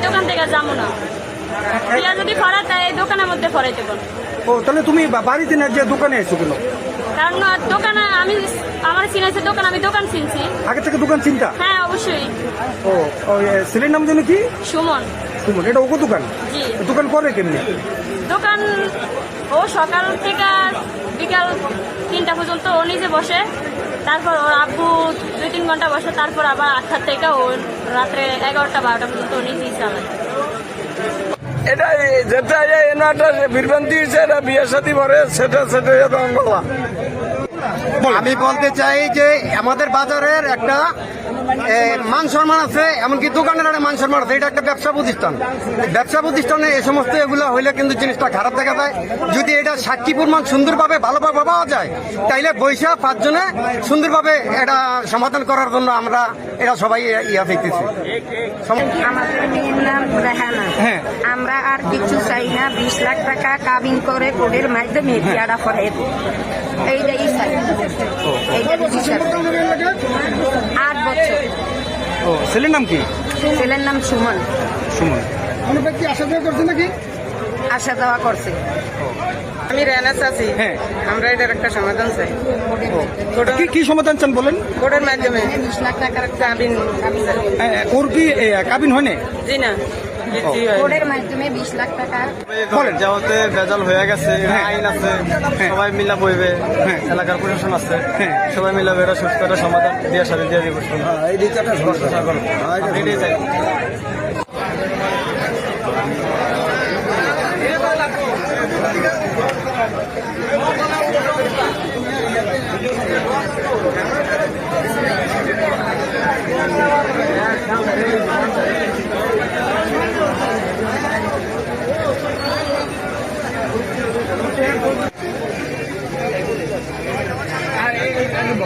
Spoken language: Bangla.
এই দোকান থেকে যাব না। যদি তাই এই দোকানের মধ্যে ফরাই দেবো। ও তাহলে তুমি বাড়িতে না যে দোকানে এসো কেন? কারণ দোকানে আমি আমার চিনেছে দোকান আমি দোকান চিনছি। আগে থেকে দোকান চিন্তা? হ্যাঁ অবশ্যই। ও ছেলের নাম যেন কি? সুমন। সুমন এটা দোকান? দোকান করে কেমনি? দোকান ও সকাল থেকে বিকাল তিনটা পর্যন্ত ও নিজে বসে। তারপর ওর আব্বু দুই তিন ঘণ্টা বসে তারপর আবার আটটা থেকে ও রাত্রে এগারোটা বারোটা পর্যন্ত নিজেই চালায়। এটা যেটা এই এনাটা বিভ্রান্তি হয়েছে এটা বিয়ের সাথে পরে সেটা সেটা তখন আমি বলতে চাই যে আমাদের বাজারের একটা মান সম্মান আছে এমনকি দোকানের একটা মান সম্মান আছে এটা একটা ব্যবসা প্রতিষ্ঠান। ব্যবসা প্রতিষ্ঠানে এই সমস্ত এগুলো হইলে কিন্তু জিনিসটা খারাপ দেখা যায়। যদি এটা ষাটটি পরিমাণ সুন্দরভাবে ভালোভাবে পাওয়া যায় তাইলে বৈশাখ পাঁচজনে সুন্দরভাবে এটা সমাধান করার জন্য আমরা এটা সবাই ইয়া দেখতেছি। হ্যাঁ। আমরা আর কিছু চাই না বিশ লাখ টাকা কাবিন করে কোডের মাধ্যমে এইটাই চাই। ও ছেলের নাম কি? ছেলের নাম সুমন। সুমন। আসা যাওয়া করছে আমি রেনাস আছি। হ্যাঁ। আমরা এটার একটা সমাধান চাই। কি কি সমাধান চান বলেন? কোর্টের মাধ্যমে। বিশ লাখ টাকার কাবিন ওর কি হয় না জি না। জি মাধ্যমে বিশ লাখ টাকা বলেন ভেজাল হয়ে গেছে হ্যাঁ। আইন আছে হ্যাঁ। সবাই মিলা বইবে হ্যাঁ। এলাকার প্রশাসন আছে। সবাই মিলা বেড়া সুস্থ একটা সমাধান দিয়ে সাথে দিয়ে দিব এটাই চাই